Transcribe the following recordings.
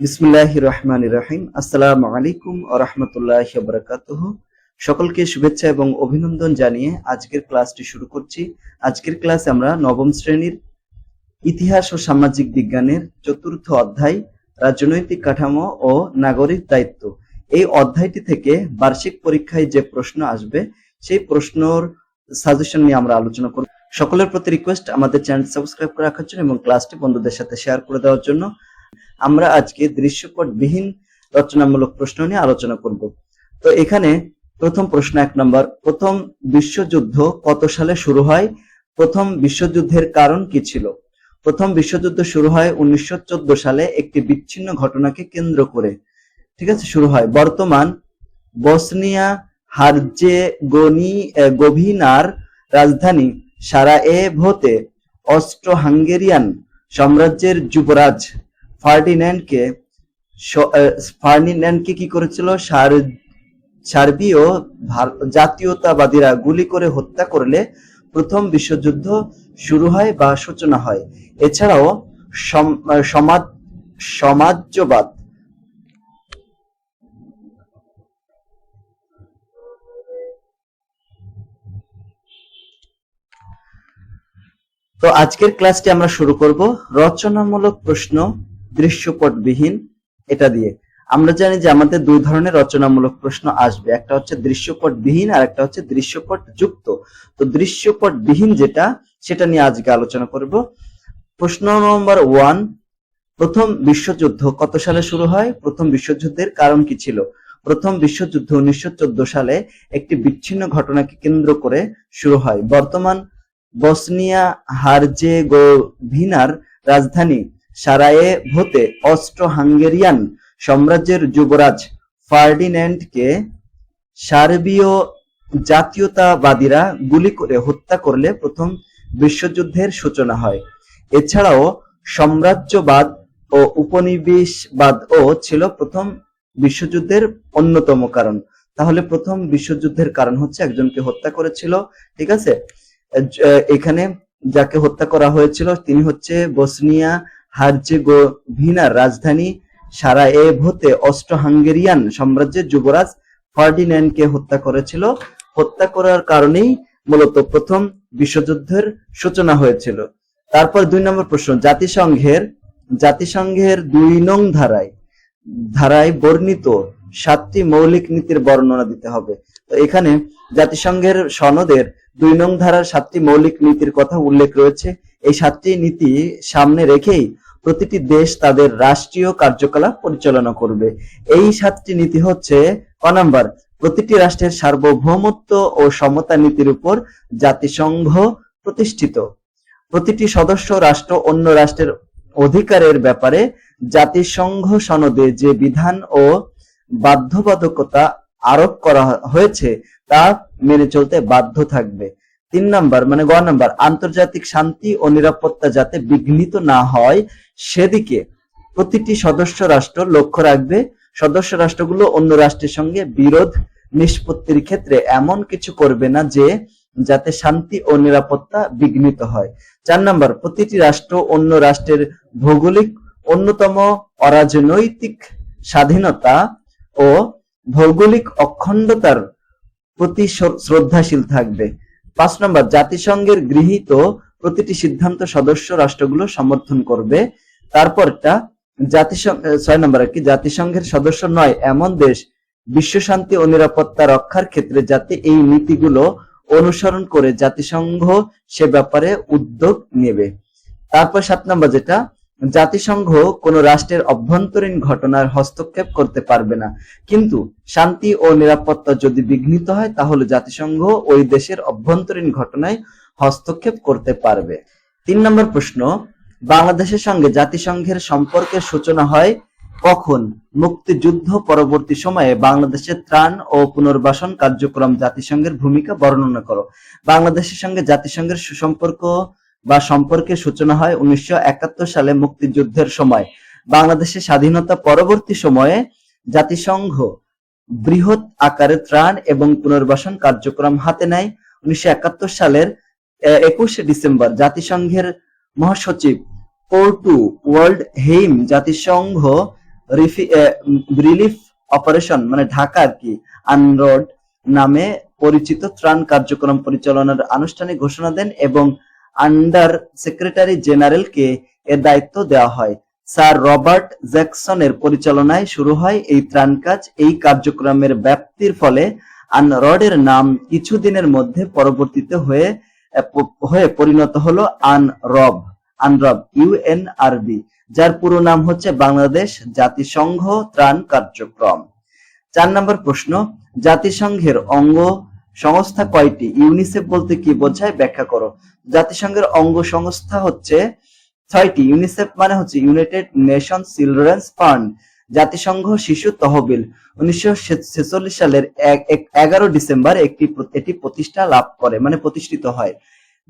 বিসমুল্লাহ রহমান রহিম। আসসালামু আলাইকুম ও রহমতুল্লাহ বরকাতুহ। সকলকে শুভেচ্ছা এবং অভিনন্দন জানিয়ে আজকের ক্লাসটি শুরু করছি। আজকের ক্লাসে আমরা নবম শ্রেণির ইতিহাস ও সামাজিক বিজ্ঞানের চতুর্থ অধ্যায়, রাজনৈতিক কাঠামো ও নাগরিক দায়িত্ব। এই অধ্যায়টি থেকে বার্ষিক পরীক্ষায় যে প্রশ্ন আসবে, সেই প্রশ্নর সাজেশন নিয়ে আমরা আলোচনা করব। সকলের প্রতি রিকোয়েস্ট আমাদের চ্যানেল সাবস্ক্রাইব করে রাখার জন্য এবং ক্লাসটি বন্ধুদের সাথে শেয়ার করে দেওয়ার জন্য আমরা আজকে দৃশ্যপটবিহীন রচনামূলক প্রশ্ন নিয়ে আলোচনা করব। তো এখানে প্রথম প্রশ্ন এক নম্বর, প্রথম বিশ্বযুদ্ধ কত সালে শুরু হয়? প্রথম বিশ্বযুদ্ধের কারণ কি ছিল? প্রথম বিশ্বযুদ্ধ শুরু হয় উনিশশো সালে একটি বিচ্ছিন্ন ঘটনাকে কেন্দ্র করে। ঠিক আছে, শুরু হয়। বর্তমান বসনিয়া হার্জেগোনি গভিনার রাজধানী সারায়েভোতে অস্ট্রো হাঙ্গেরিয়ান সাম্রাজ্যের যুবরাজ ফার্ডিন্যান্ডকে ফার্ডিন্যান্ডকে কি করেছিল? সার সার্বীয় জাতীয়তাবাদীরা গুলি করে হত্যা করলে প্রথম বিশ্বযুদ্ধ শুরু হয় বা সূচনা হয়। এছাড়াও সমাজ সমাজবাদ। তো আজকের ক্লাসটি আমরা শুরু করব। রচনামূলক প্রশ্ন দৃশ্যপটবিহীন এটা দিয়ে। আমরা জানি যে আমাদের দুই ধরনের রচনামূলক প্রশ্ন আসবে। একটা হচ্ছে দৃশ্যপটবিহীন আর একটা হচ্ছে দৃশ্যপট যুক্ত তো দৃশ্যপটবিহীন যেটা, সেটা নিয়ে আজকে আলোচনা করব। প্রশ্ন নম্বর ওয়ান, প্রথম বিশ্বযুদ্ধ কত সালে শুরু হয়? প্রথম বিশ্বযুদ্ধের কারণ কি ছিল? প্রথম বিশ্বযুদ্ধ উনিশশো চোদ্দ সালে একটি বিচ্ছিন্ন ঘটনাকে কেন্দ্র করে শুরু হয়। বর্তমান বসনিয়া হার্জেগোভিনার রাজধানী সারায়েভোতে অস্ট্রো হাঙ্গেরিয়ান সাম্রাজ্যের যুবরাজ ফার্ডিন্যান্ডকে সার্বীয় জাতীয়তাবাদীরা গুলি করে হত্যা করলে প্রথম বিশ্বযুদ্ধের সূচনা হয়। এছাড়াও সাম্রাজ্যবাদ ও উপনিবেশবাদও ছিল প্রথম বিশ্বযুদ্ধের অন্যতম কারণ। তাহলে প্রথম বিশ্বযুদ্ধের কারণ হচ্ছে একজনকে হত্যা করেছিল, ঠিক আছে? এখানে যাকে হত্যা করা হয়েছিল তিনি হচ্ছে বসনিয়া হার্জেগোভিনার রাজধানী সারায়েভোতে অস্ট্রো হাঙ্গেরিয়ান সাম্রাজ্যের যুবরাজ ফার্ডিন্যান্ডকে হত্যা করেছিল। হত্যা করার কারণেই মূলত প্রথম বিশ্বযুদ্ধের সূচনা হয়েছিল। তারপর দুই নম্বর প্রশ্ন, জাতিসংঘের জাতিসংঘের দুই নং ধারায় ধারায় বর্ণিত সাতটি মৌলিক নীতির বর্ণনা দিতে হবে। তো এখানে জাতিসংঘের সনদের দুই নং ধারার সাতটি মৌলিক নীতির কথা উল্লেখ রয়েছে। এই সাতটি নীতি সামনে রেখেই প্রতিটি দেশ তাদের রাষ্ট্রীয় কার্যকলাপ পরিচালনা করবে। এই সাতটি নীতি হচ্ছে, ক নাম্বার, প্রতিটি রাষ্ট্রের সার্বভৌমত্ব ও সমতা নীতির উপর জাতিসংঘ প্রতিষ্ঠিত। প্রতিটি সদস্য রাষ্ট্র অন্য রাষ্ট্রের অধিকারের ব্যাপারে জাতিসংঘ সনদে যে বিধান ও বাধ্যবাধকতা আরোপ করা হয়েছে, তা মেনে চলতে বাধ্য থাকবে। তিন নাম্বার মানে গ নাম্বার, আন্তর্জাতিক শান্তি ও নিরাপত্তা যাতে বিঘ্নিত না হয়, সেদিকে প্রতিটি সদস্য রাষ্ট্র লক্ষ্য রাখবে। সদস্য রাষ্ট্রগুলো অন্য রাষ্ট্রের সঙ্গে বিরোধ নিষ্পত্তির ক্ষেত্রে এমন কিছু করবে না যে, যাতে শান্তি ও নিরাপত্তা বিঘ্নিত হয়। চার নাম্বার, প্রতিটি রাষ্ট্র অন্য রাষ্ট্রের ভৌগোলিক অন্যতম অরাজনৈতিক স্বাধীনতা ও ভৌগোলিক অখণ্ডতার প্রতি শ্রদ্ধাশীল থাকবে। পাঁচ নম্বর, জাতিসংঘের গৃহীত প্রতিটি সিদ্ধান্ত সদস্য রাষ্ট্রগুলো সমর্থন করবে। তারপরটা জাতিসংঘ ছয় নম্বর, কি জাতিসংঘের সদস্য নয়, এমন দেশ বিশ্ব শান্তি ও নিরাপত্তা রক্ষার ক্ষেত্রে যাতে এই নীতিগুলো অনুসরণ করে জাতিসংঘ সে ব্যাপারে উদ্যোগ নেবে। তারপর সাত নম্বর যেটা জাতিসংঘ কোন রাষ্ট্রের অভ্যন্তরীণ ঘটনার হস্তক্ষেপ করতে পারবে না। কিন্তু শান্তি ও নিরাপত্তা যদি বিঘ্নিত হয়, তাহলে জাতিসংঘ ওই দেশের অভ্যন্তরীণ ঘটনায় হস্তক্ষেপ করতে পারবে। তিন নম্বর প্রশ্ন, বাংলাদেশের সঙ্গে জাতিসংঘের সম্পর্কের সূচনা হয় কখন? মুক্তিযুদ্ধ পরবর্তী সময়ে বাংলাদেশের ত্রাণ ও পুনর্বাসন কার্যক্রম জাতিসংঘের ভূমিকা বর্ণনা করো। বাংলাদেশের সঙ্গে জাতিসংঘের সুসম্পর্ক বা সম্পর্কের সূচনা হয় উনিশশো একাত্তর সালে মুক্তিযুদ্ধের সময়। বাংলাদেশের স্বাধীনতা পরবর্তী সময়ে জাতিসংঘ বৃহৎ আকারে ত্রাণ এবং পুনর্বাসন কার্যক্রম হাতে নেয়। উনিশশো একাত্তর সালের একুশে ডিসেম্বর জাতিসংঘের মহাসচিব পোর্টু ওয়ার্ল্ড হেইম জাতিসংঘ রিলিফ অপারেশন মানে ঢাকা আর কি, আনরোড নামে পরিচিত ত্রাণ কার্যক্রম পরিচালনার আনুষ্ঠানিক ঘোষণা দেন এবং আন্ডার সেক্রেটারি জেনারেলকে এর দায়িত্ব দেওয়া হয়। স্যার রবার্ট জ্যাকসনের পরিচালনায় শুরু হয় এই ত্রাণ কাজ। এই কার্যক্রমের ব্যাপ্তির ফলে আনরডের নাম কিছুদিনের মধ্যে পরবর্তীতে হয়ে হয়ে পরিণত হলো আনরব আনরব ইউএনআরবি যার পুরো নাম হচ্ছে বাংলাদেশ জাতিসংঘ ত্রাণ কার্যক্রম। চার নম্বর প্রশ্ন, জাতিসংঘের অঙ্গ সংস্থা কয়টি? ইউনিসেফ বলতে কি বোঝায়? ব্যাখ্যা করো। জাতিসংঘের অঙ্গ সংস্থা হচ্ছে ছয়টি। ইউনিসেফ মানে হচ্ছে ইউনাইটেড নেশন চিলড্রেন্স ফান্ড, জাতিসংঘ শিশু তহবিল। উনিশশো ছেচল্লিশ সালের এগারো ডিসেম্বর একটি এটি প্রতিষ্ঠা লাভ করে মানে প্রতিষ্ঠিত হয়।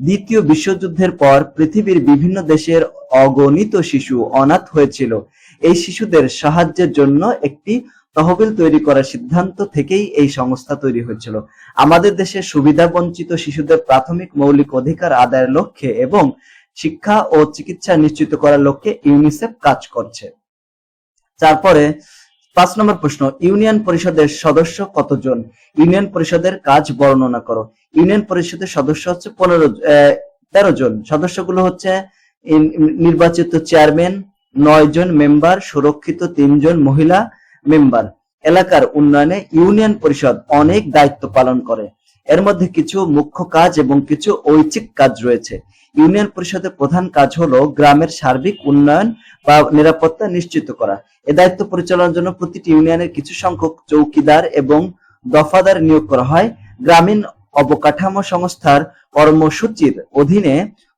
দ্বিতীয় বিশ্বযুদ্ধের পর পৃথিবীর বিভিন্ন দেশের অগণিত শিশু অনাথ হয়েছিল। এই শিশুদের সাহায্যের জন্য একটি তহবিল তৈরি করার সিদ্ধান্ত থেকেই এই সংস্থা তৈরি হয়েছিল। আমাদের দেশে সুবিধা বঞ্চিত শিশুদের প্রাথমিক মৌলিক অধিকার আদায়ের লক্ষ্যে এবং শিক্ষা ও চিকিৎসা নিশ্চিত করার লক্ষ্যে ইউনিসেফ কাজ করছে। তারপরে পাঁচ নম্বর প্রশ্ন, ইউনিয়ন পরিষদের সদস্য কতজন? ইউনিয়ন পরিষদের কাজ বর্ণনা করো। ইউনিয়ন পরিষদের সদস্য হচ্ছে পনেরো তেরো জন। সদস্যগুলো হচ্ছে নির্বাচিত চেয়ারম্যান, নয় জন মেম্বার, সুরক্ষিত তিনজন মহিলা মেম্বার। এলাকার উন্নয়নে ইউনিয়ন পরিষদ অনেক দায়িত্ব পালন করে। এর মধ্যে কিছু মুখ্য কাজ এবং কিছু ঐচ্ছিক কাজ রয়েছে। ইউনিয়ন পরিষদের প্রধান কাজ হলো গ্রামের সার্বিক উন্নয়ন বা নিরাপত্তা নিশ্চিত করা। এ দায়িত্ব পরিচালনার জন্য প্রতিটি ইউনিয়নের কিছু সংখ্যক চৌকিদার এবং দফাদার নিয়োগ করা হয়। গ্রামীণ অবকাঠামো সংস্থার কর্মসূচির অধীনে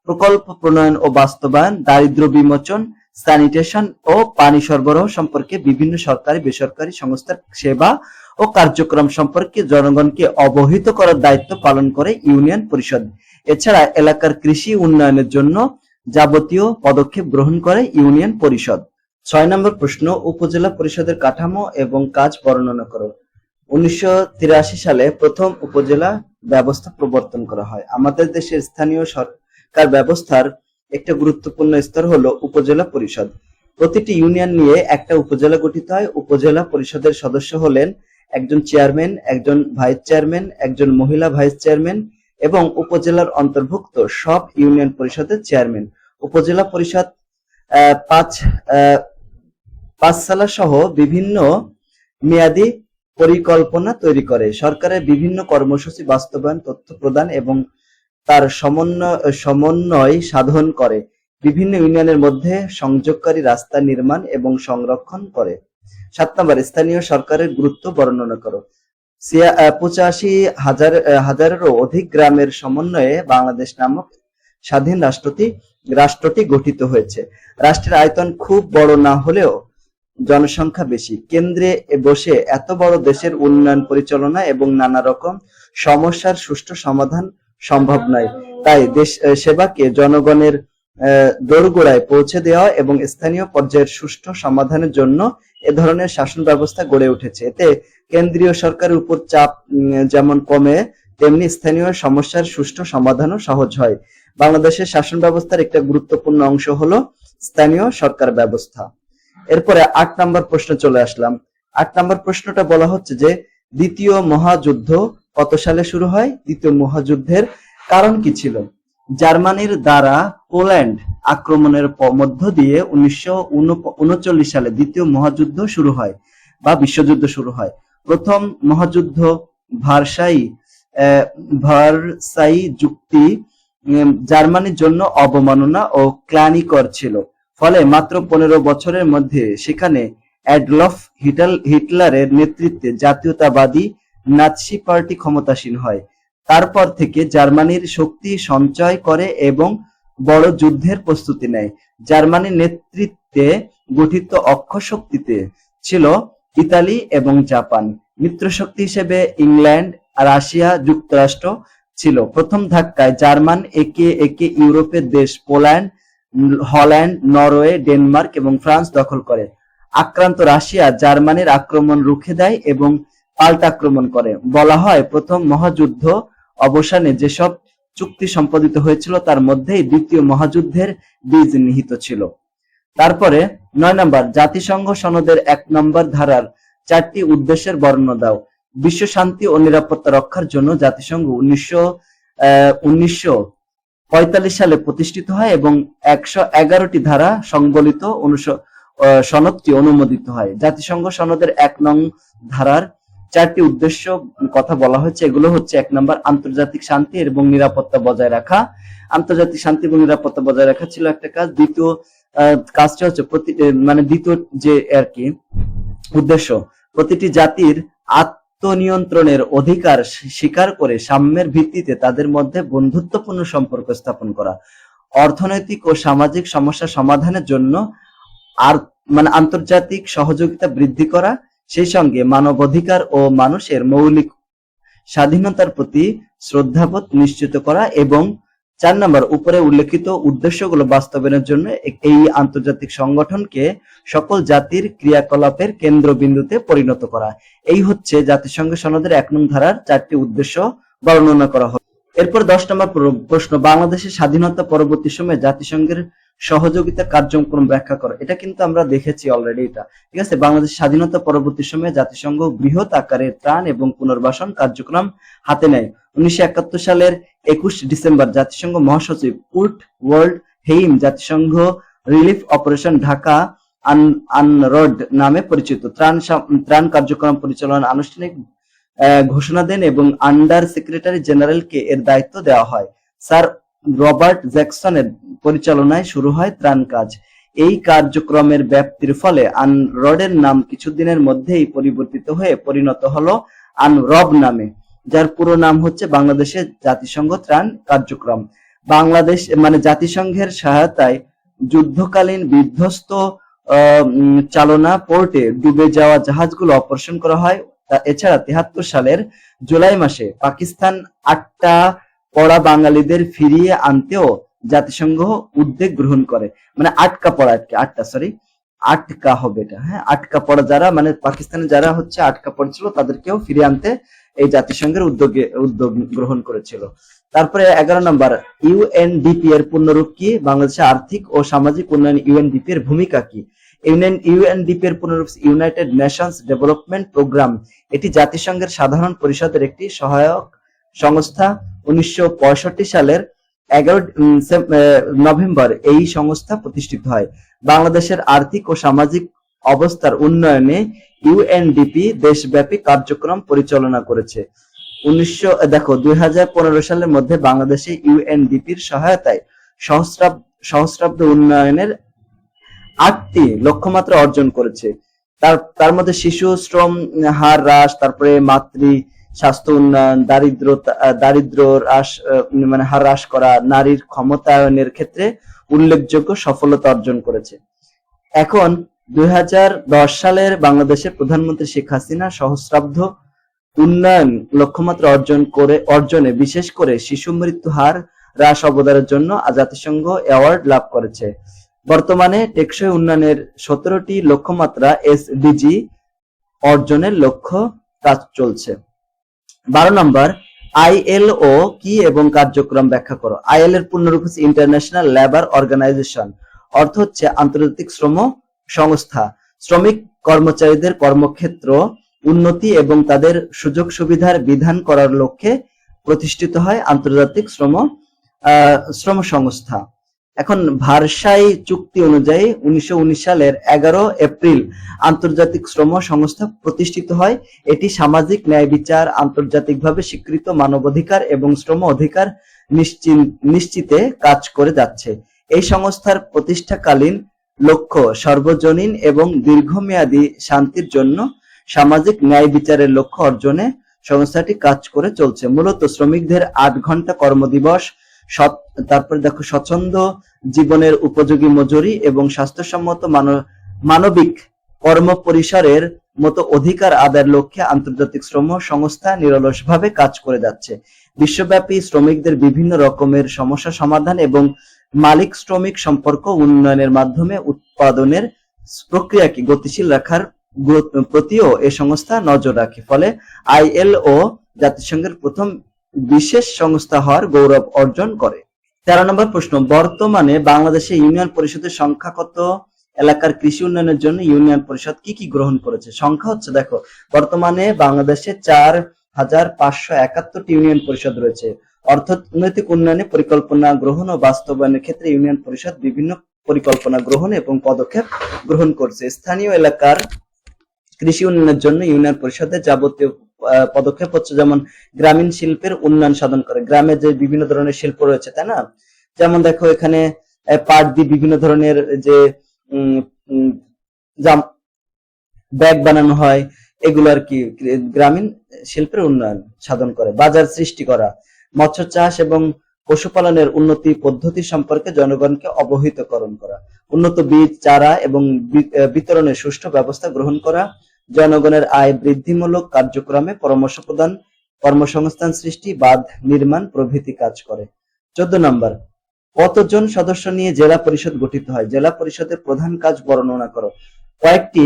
প্রকল্প প্রণয়ন ও বাস্তবায়ন দারিদ্র বিমোচন স্যানিটেশন ও পানি সরবরাহ সম্পর্কে বিভিন্ন সরকারি, বেসরকারি সংস্থার সেবা ও কার্যক্রম সম্পর্কে জনগণকে অবহিত করার দায়িত্ব পালন করে ইউনিয়ন পরিষদ। এছাড়া এলাকার কৃষি উন্নয়নের জন্য যাবতীয় পদক্ষেপ গ্রহণ করে ইউনিয়ন পরিষদ। ছয় নম্বর প্রশ্ন, উপজেলা পরিষদের কাঠামো এবং কাজ বর্ণনা করো। উনিশশো সালে প্রথম উপজেলা ব্যবস্থা প্রবর্তন করা হয়। আমাদের দেশের স্থানীয় সরকার ব্যবস্থার একটা গুরুত্বপূর্ণ স্তর হলো উপজেলা পরিষদ। প্রতিটি ইউনিয়ন নিয়ে একটা উপজেলা গঠিত হয়। উপজেলা পরিষদের সদস্য হলেন একজন চেয়ারম্যান, একজন ভাইস চেয়ারম্যান, একজন মহিলা ভাইস চেয়ারম্যান এবং উপজেলার অন্তর্ভুক্ত সব ইউনিয়ন পরিষদের চেয়ারম্যান। উপজেলা পরিষদ পাঁচ পাঁচশালা সহ বিভিন্ন মেয়াদি পরিকল্পনা তৈরি করে। সরকারের বিভিন্ন কর্মসূচি বাস্তবায়ন, তথ্য প্রদান এবং তার সমন্বয় সমন্বয় সাধন করে। বিভিন্ন ইউনিয়নের মধ্যে সংযোগকারী রাস্তা নির্মাণ এবং সংরক্ষণ করে। সাত নম্বর, স্থানীয় সরকারের গুরুত্ব বর্ণনা করো। পঁচাশি হাজার হাজারেরও অধিক গ্রামের সমন্বয়ে বাংলাদেশ নামক স্বাধীন রাষ্ট্রটি রাষ্ট্রটি গঠিত হয়েছে। রাষ্ট্রের আয়তন খুব বড় না হলেও জনসংখ্যা বেশি। কেন্দ্রে বসে এত বড় দেশের উন্নয়ন পরিচালনা এবং নানা রকম সমস্যার সুষ্ঠু সমাধান সম্ভব নয় তাই দেশ সেবাকে জনগণের দোরগোড়ায় পৌঁছে দেওয়া এবং স্থানীয় পর্যায়ের সুষ্ঠু সমাধানের জন্য এ ধরনের শাসন ব্যবস্থা গড়ে উঠেছে। এতে কেন্দ্রীয় সরকারের উপর চাপ যেমন কমে, তেমনি স্থানীয় সমস্যার সুষ্ঠু সমাধানও সহজ হয়। বাংলাদেশের শাসন ব্যবস্থার একটা গুরুত্বপূর্ণ অংশ হলো স্থানীয় সরকার ব্যবস্থা। এরপরে আট নম্বর প্রশ্ন চলে আসলাম। আট নম্বর প্রশ্নটা বলা হচ্ছে যে দ্বিতীয় মহাযুদ্ধ কত সালে শুরু হয়? দ্বিতীয় মহাযুদ্ধের কারণ কি ছিল? জার্মানির দ্বারা পোল্যান্ড আক্রমণের মধ্য দিয়ে উনিশশো সালে দ্বিতীয় মহাযুদ্ধ শুরু হয় বা বিশ্বযুদ্ধ শুরু হয়। প্রথম মহাযুদ্ধ ভারসাই ভারসাই যুক্তি জার্মানির জন্য অবমাননা ও ক্লানিকর ছিল। ফলে মাত্র পনেরো বছরের মধ্যে সেখানে অ্যাডলফ হিটলারের নেতৃত্বে জাতীয়তাবাদী নাৎসি পার্টি ক্ষমতাসীন হয়। তারপর থেকে জার্মানির শক্তি সঞ্চয় করে এবং বড় যুদ্ধের প্রস্তুতি নেয়। জার্মানির নেতৃত্বে গঠিত অক্ষ শক্তিতে ছিল ইতালি এবং জাপান। মিত্রশক্তি হিসেবে ইংল্যান্ড, রাশিয়া যুক্তরাষ্ট্র ছিল। প্রথম ধাক্কায় জার্মান একে একে ইউরোপের দেশ পোল্যান্ড, হল্যান্ড, নরওয়ে, ডেনমার্ক এবং ফ্রান্স দখল করে। আক্রান্ত রাশিয়া জার্মানির আক্রমণ রুখে দেয় এবং পাল্টা আক্রমণ করে। বলা হয়, প্রথম মহাযুদ্ধ অবসানে যেসব চুক্তি সম্পাদিত হয়েছিল, তার মধ্যেই দ্বিতীয় মহাযুদ্ধের বীজ নিহিত ছিল। তারপরে, নয় নম্বর, জাতিসংঘ সনদের এক নম্বর ধারার চারটি উদ্দেশ্যের বর্ণনা দাও। বিশ্ব শান্তি ও নিরাপত্তা রক্ষার জন্য জাতিসংঘ উনিশশো উনিশশো সালে প্রতিষ্ঠিত হয় এবং একশো এগারোটি ধারা সংবলিত সনদটি অনুমোদিত হয়। জাতিসংঘ সনদের এক নং ধারার চারটি উদ্দেশ্য কথা বলা হয়েছে। এগুলো হচ্ছে, এক নম্বর, আন্তর্জাতিক শান্তি এবং নিরাপত্তা বজায় রাখা। আন্তর্জাতিক শান্তি এবং নিরাপত্তা বজায় রাখা ছিল একটা কাজ। দ্বিতীয় কাজটা হচ্ছে প্রতি মানে দ্বিতীয় যে আর কি উদ্দেশ্য, প্রতিটি জাতির আত্মনিয়ন্ত্রণের অধিকার স্বীকার করে সাম্যের ভিত্তিতে তাদের মধ্যে বন্ধুত্বপূর্ণ সম্পর্ক স্থাপন করা। অর্থনৈতিক ও সামাজিক সমস্যা সমাধানের জন্য আর মানে আন্তর্জাতিক সহযোগিতা বৃদ্ধি করা, সেই সঙ্গে মানবাধিকার ও মানুষের মৌলিক স্বাধীনতার প্রতি শ্রদ্ধাবোধ নিশ্চিত করা এবং চার নম্বর, উপরে উল্লেখিত উদ্দেশ্যগুলো বাস্তবায়নের জন্য এই আন্তর্জাতিক সংগঠনকে সকল জাতির ক্রিয়াকলাপের কেন্দ্রবিন্দুতে পরিণত করা। এই হচ্ছে জাতিসংঘ সনদের এক নং ধারার চারটি উদ্দেশ্য বর্ণনা করা হবে এরপর দশ নম্বর প্রশ্ন, বাংলাদেশের স্বাধীনতা পরবর্তী সময়ে জাতিসংঘের সহযোগিতা কার্যক্রম ব্যাখ্যা করো। এটা কিন্তু আমরা দেখেছি অলরেডি এটা। ঠিক আছে? বাংলাদেশ স্বাধীনতা পরবর্তী সময়ে জাতিসংঘ বৃহৎ আকারে ত্রাণ এবং পুনর্বাসন কার্যক্রম হাতে নেয়। উনিশশো একাত্তর সালের একুশ ডিসেম্বর জাতিসংঘ মহাসচিব কুর্ট ওয়ার্ল্ড হেইম জাতিসংঘ relief operation Dhaka UN, UNROD নামে পরিচিত। ত্রাণ ত্রাণ কার্যক্রম পরিচালনা আনুষ্ঠানিক ঘোষণা দেন এবং আন্ডার সেক্রেটারি জেনারেলকে এর দায়িত্ব দেওয়া হয়। স্যার রবার্ট জ্যাকসনের পরিচালনায় শুরু হয় ত্রাণ কাজ। এই কার্যক্রমের ব্যাপ্তির ফলে আনরডের নাম কিছুদিনের মধ্যেই পরিবর্তিত হয়ে পরিণত হলো আনরব নামে, যার পুরো নাম হচ্ছে বাংলাদেশের জাতিসংঘ ত্রাণ কার্যক্রম। বাংলাদেশ মানে জাতিসংঘের সহায়তায় যুদ্ধকালীন বিধ্বস্ত চালনা পোর্টে ডুবে যাওয়া জাহাজগুলো অপারেশন করা হয়। এছাড়া তেহাত্তর সালের জুলাই মাসে পাকিস্তান আটটা পড়া বাঙালিদের ফিরিয়ে আনতেও জাতিসংঘ উদ্যোগ গ্রহণ করে। মানে আটকা পড়া আর কি আটটা সরি আটকা হবে এটা হ্যাঁ? আটকা পড়া যারা মানে পাকিস্তানে যারা হচ্ছে আটকা পড়েছিল, তাদেরকেও ফিরিয়ে আনতে এই জাতিসংঘের উদ্যোগে, উদ্যোগ গ্রহণ করেছিল। তারপরে এগারো নম্বর ইউএনডিপি এর পূর্ণরূপ কি? বাংলাদেশের আর্থিক ও সামাজিক উন্নয়ন ইউএনডিপি এর ভূমিকা কি? ইউএনডিপি এর পূর্ণরূপ ইউনাইটেড নেশনস ডেভেলপমেন্ট প্রোগ্রাম এটি জাতিসংঘের সাধারণ পরিষদের একটি সহায়ক সংস্থা উনিশশো সালের এগারো নভেম্বর এই সংস্থা প্রতিষ্ঠিত হয়। বাংলাদেশের আর্থিক ও সামাজিক অবস্থার উন্নয়নে ইউএনডিপি দেশব্যাপী কার্যক্রম পরিচালনা করেছে। উনিশশো দেখো, দুই সালের মধ্যে বাংলাদেশে ইউএনডিপির সহায়তায় সহস্রাব সহস্রাব্দ উন্নয়নের আটটি লক্ষ্যমাত্রা অর্জন করেছে। তার তার মধ্যে শিশু শ্রম হার হ্রাস, তারপরে মাতৃ স্বাস্থ্য উন্নয়ন, দারিদ্রতা দারিদ্র হ্রাস মানে হার হ্রাস করা নারীর ক্ষমতায়নের ক্ষেত্রে উল্লেখযোগ্য সফলতা অর্জন করেছে। এখন দুই সালের বাংলাদেশের প্রধানমন্ত্রী শেখ হাসিনা সহস্রাব্দ উন্নয়ন লক্ষ্যমাত্রা অর্জন করে, অর্জনে বিশেষ করে শিশু মৃত্যু হার হ্রাস অবদানের জন্য জাতিসংঘ অ্যাওয়ার্ড লাভ করেছে। বর্তমানে টেকসই উন্নয়নের সতেরোটি লক্ষ্যমাত্রা এসডিজি অর্জনের লক্ষ্য কাজ চলছে। বারো নম্বর আইএলও কি এবং কার্যক্রম ব্যাখ্যা করো। আইএল এর পূর্ণরূপ হচ্ছে ইন্টারন্যাশনাল লেবার অর্গানাইজেশন অর্থ হচ্ছে আন্তর্জাতিক শ্রম সংস্থা। শ্রমিক কর্মচারীদের কর্মক্ষেত্র, উন্নতি এবং তাদের সুযোগ সুবিধার বিধান করার লক্ষ্যে প্রতিষ্ঠিত হয় আন্তর্জাতিক শ্রম শ্রম সংস্থা। এখন ভারসাই চুক্তি অনুযায়ী উনিশশো সালের এগারো এপ্রিল আন্তর্জাতিক শ্রম সংস্থা প্রতিষ্ঠিত হয়। এটি সামাজিক ন্যায় বিচার, আন্তর্জাতিকভাবে স্বীকৃত মানবাধিকার এবং শ্রম অধিকার নিশ্চিতে কাজ করে যাচ্ছে। এই সংস্থার প্রতিষ্ঠাকালীন লক্ষ্য সর্বজনীন এবং দীর্ঘমেয়াদী শান্তির জন্য সামাজিক ন্যায় বিচারের লক্ষ্য অর্জনে সংস্থাটি কাজ করে চলছে। মূলত শ্রমিকদের আট ঘণ্টা কর্মদিবস তারপরে দেখো, স্বচ্ছন্দ জীবনের উপযোগী মজুরি এবং স্বাস্থ্যসম্মত মানব, মানবিক কর্ম পরিসরের মতো অধিকার আদায়ের লক্ষ্যে আন্তর্জাতিক শ্রম সংস্থা নিরলসভাবে কাজ করে যাচ্ছে। বিশ্বব্যাপী শ্রমিকদের বিভিন্ন রকমের সমস্যা সমাধান এবং মালিক শ্রমিক সম্পর্ক উন্নয়নের মাধ্যমে উৎপাদনের প্রক্রিয়াকে গতিশীল রাখার প্রতিও এ সংস্থা নজর রাখে। ফলে আইএলও জাতিসংঘের প্রথম বিশেষ সংস্থা হওয়ার গৌরব অর্জন করে। তেরো নম্বর প্রশ্ন, বর্তমানে বাংলাদেশে ইউনিয়ন পরিষদের সংখ্যা কত? এলাকার কৃষি উন্নয়নের জন্য ইউনিয়ন পরিষদ কি কি গ্রহণ করেছে? সংখ্যা হচ্ছে, দেখো, বর্তমানে বাংলাদেশে চার হাজার পাঁচশো একাত্তরটি ইউনিয়ন পরিষদ রয়েছে। অর্থনৈতিক উন্নয়নে পরিকল্পনা গ্রহণ ও বাস্তবায়নের ক্ষেত্রে ইউনিয়ন পরিষদ বিভিন্ন পরিকল্পনা গ্রহণ এবং পদক্ষেপ গ্রহণ করছে। স্থানীয় এলাকার কৃষি উন্নয়নের জন্য ইউনিয়ন পরিষদের যাবতীয় পদক্ষেপ হচ্ছে যেমন গ্রামীণ শিল্পের উন্নয়ন সাধন করে। গ্রামে যে বিভিন্ন ধরনের শিল্প রয়েছে, তাই না? যেমন দেখো এখানে পাট দিয়ে বিভিন্ন ধরনের যে ব্যাগ বানানো হয়, এগুলো আর কি গ্রামীণ শিল্পের উন্নয়ন সাধন করে। বাজার সৃষ্টি করা, মৎস্য চাষ এবং পশুপালনের উন্নতি পদ্ধতি সম্পর্কে জনগণকে অবহিতকরণ করা, উন্নত বীজ, চারা এবং বিতরণের সুষ্ঠু ব্যবস্থা গ্রহণ করা জনগণের আয় বৃদ্ধিমূলক কার্যক্রমে পরামর্শ প্রদান, কর্মসংস্থান সৃষ্টি, বাঁধ নির্মাণ প্রভৃতি কাজ করে। চোদ্দ নম্বর, কতজন সদস্য নিয়ে জেলা পরিষদ গঠিত হয়? জেলা পরিষদের প্রধান কাজ বর্ণনা করো। কয়েকটি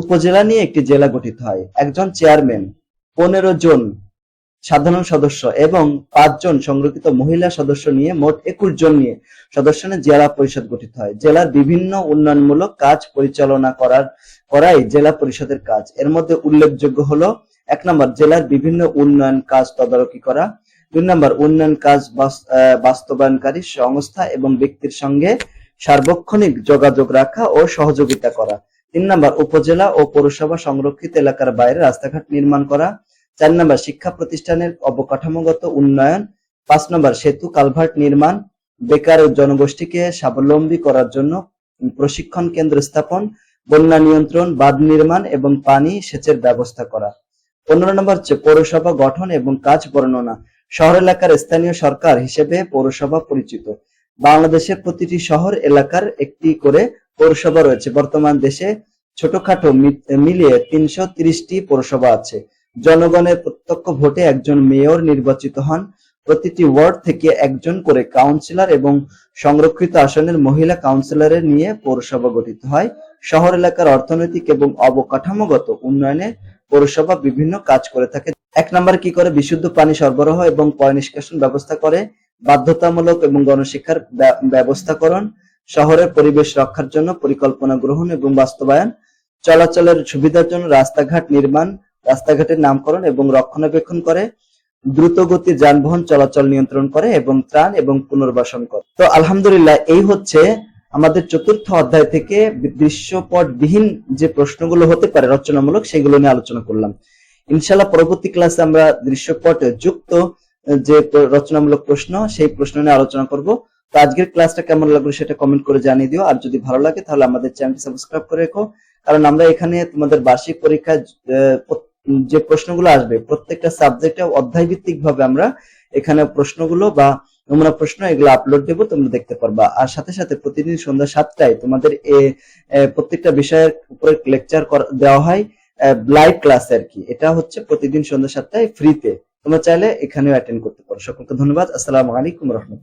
উপজেলা নিয়ে একটি জেলা গঠিত হয়। একজন চেয়ারম্যান, পনেরো জন। সাধারণ সদস্য এবং পাঁচজন সংরক্ষিত মহিলা সদস্য নিয়ে মোট একুশ জন নিয়ে সদস্য জেলা পরিষদ গঠিত হয়। জেলার বিভিন্ন উন্নয়নমূলক কাজ পরিচালনা করার, করাই জেলা পরিষদের কাজ। এর মধ্যে উল্লেখযোগ্য হলো, এক নম্বর, জেলার বিভিন্ন উন্নয়ন কাজ তদারকি করা। দুই নম্বর, উন্নয়ন কাজ বাস্তবায়নকারী সংস্থা এবং ব্যক্তির সঙ্গে সার্বক্ষণিক যোগাযোগ রাখা ও সহযোগিতা করা। তিন নম্বর, উপজেলা ও পৌরসভা সংরক্ষিত এলাকার বাইরে রাস্তাঘাট নির্মাণ করা। চার নম্বর শিক্ষা প্রতিষ্ঠানের অবকাঠামোগত উন্নয়ন, পাঁচ নম্বর সেতু কালভার্ট নির্মাণ, বেকার জনগোষ্ঠীকে স্বাবলম্বী করার জন্য প্রশিক্ষণ কেন্দ্র স্থাপন, বন্যা নিয়ন্ত্রণ, বাঁধ নির্মাণ এবং পানি সেচের ব্যবস্থা করা। পনেরো নম্বর হচ্ছে পৌরসভা গঠন এবং কাজ বর্ণনা। শহর এলাকার স্থানীয় সরকার হিসেবে পৌরসভা পরিচিত। বাংলাদেশের প্রতিটি শহর এলাকার একটি করে পৌরসভা রয়েছে। বর্তমান দেশে ছোটখাটো মিলিয়ে তিনশো তিরিশটি পৌরসভা আছে। জনগণের প্রত্যক্ষ ভোটে একজন মেয়র নির্বাচিত হন। প্রতিটি ওয়ার্ড থেকে একজন করে কাউন্সিলর এবং সংরক্ষিত আসনের মহিলা কাউন্সিলরের নিয়ে পৌরসভা গঠিত হয়। শহর এলাকার অর্থনৈতিক এবং অবকাঠামোগত উন্নয়নে পৌরসভা বিভিন্ন কাজ করে থাকে। এক নম্বর কি করে? বিশুদ্ধ পানি সরবরাহ এবং পয় নিষ্কাশন ব্যবস্থা করে। বাধ্যতামূলক এবং গণশিক্ষার ব্য- ব্যবস্থাকরণ। শহরের পরিবেশ রক্ষার জন্য পরিকল্পনা গ্রহণ এবং বাস্তবায়ন। চলাচলের সুবিধার জন্য রাস্তাঘাট নির্মাণ। রাস্তাঘাটের নামকরণ এবং রক্ষণাবেক্ষণ করে, দ্রুতগতির যানবাহন চলাচল নিয়ন্ত্রণ করে এবং ত্রাণ এবং পুনর্বাসন করে। তো আলহামদুলিল্লাহ, এই হচ্ছে আমাদের চতুর্থ অধ্যায় থেকে দৃশ্যপটবিহীন যে প্রশ্নগুলো হতে পারে রচনামূলক, সেগুলো নিয়ে আলোচনা করলাম। ইনশাল্লাহ পরবর্তী ক্লাসে আমরা দৃশ্যপট যুক্ত যে রচনামূলক প্রশ্ন, সেই প্রশ্ন নিয়ে আলোচনা করব। তো আজকের ক্লাসটা কেমন লাগল সেটা কমেন্ট করে জানিয়ে দিও। আর যদি ভালো লাগে তাহলে আমাদের চ্যানেলটি সাবস্ক্রাইব করে রেখো। কারণ আমরা এখানে তোমাদের বার্ষিক প্রত- যে প্রশ্নগুলো আসবে, প্রত্যেকটা সাবজেক্টে অধ্যায় ভিত্তিক ভাবে আমরা এখানে প্রশ্নগুলো বা নমুনা প্রশ্ন এগুলো আপলোড দেবো, তোমরা দেখতে পারবা। আর সাথে সাথে প্রতিদিন সন্ধ্যা সাতটায় তোমাদের প্রত্যেকটা বিষয়ের উপরে লেকচার দেওয়া হয় লাইভ ক্লাস আর কি এটা হচ্ছে প্রতিদিন সন্ধ্যা সাতটায় ফ্রিতে তোমরা চাইলে এখানেও অ্যাটেন্ড করতে পারো। সকলকে ধন্যবাদ। আসসালামু আলাইকুম রহমতুল্লাহ।